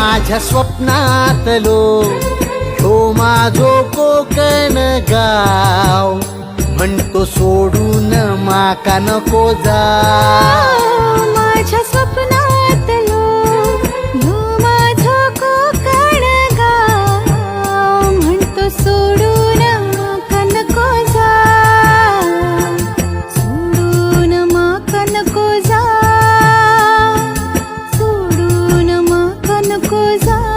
माझ्या स्वप्नातलो तो माझो कोकण गाव. म्हणतो सोडून माका नको जा माझ्या स्वप्नातलो हो माझो कोकण गाव. म्हणतो सोडून माका नको जा सोडून माका नको जा cruzar.